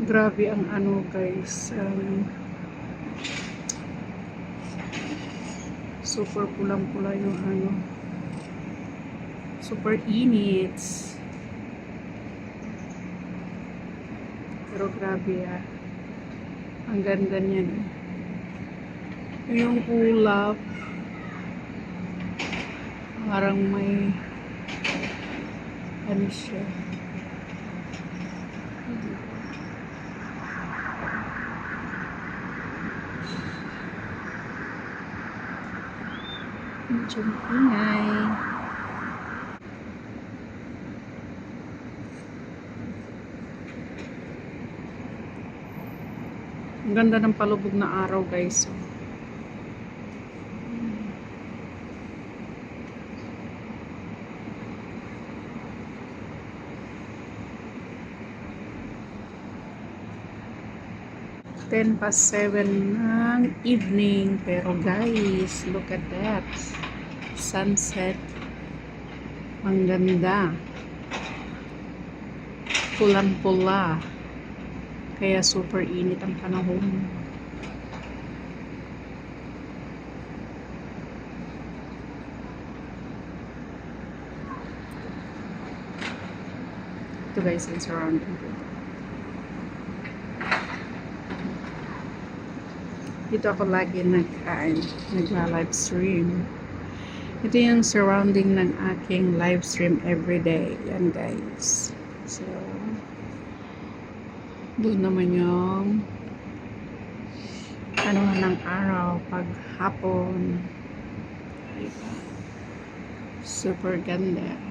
Grabe ang ano guys. Um, super pulang-pula yung ano. Super init. Pero grabe ah. Ang ganda niyan. eh. Yung ulap. Parang may ano siya. medyo maingay. Ang ganda ng palubog na araw guys. 10 past 7 ng evening. Pero guys, look at that. Sunset. Ang ganda. Pulang-pula. Kaya super init ang panahon. Ito guys, yung surrounding ko. Dito ako lagi nag, uh, nagla-live stream. Ito yung surrounding ng aking live stream everyday. Yan guys. So, doon naman yung ano ng araw pag hapon. Diba? Super ganda.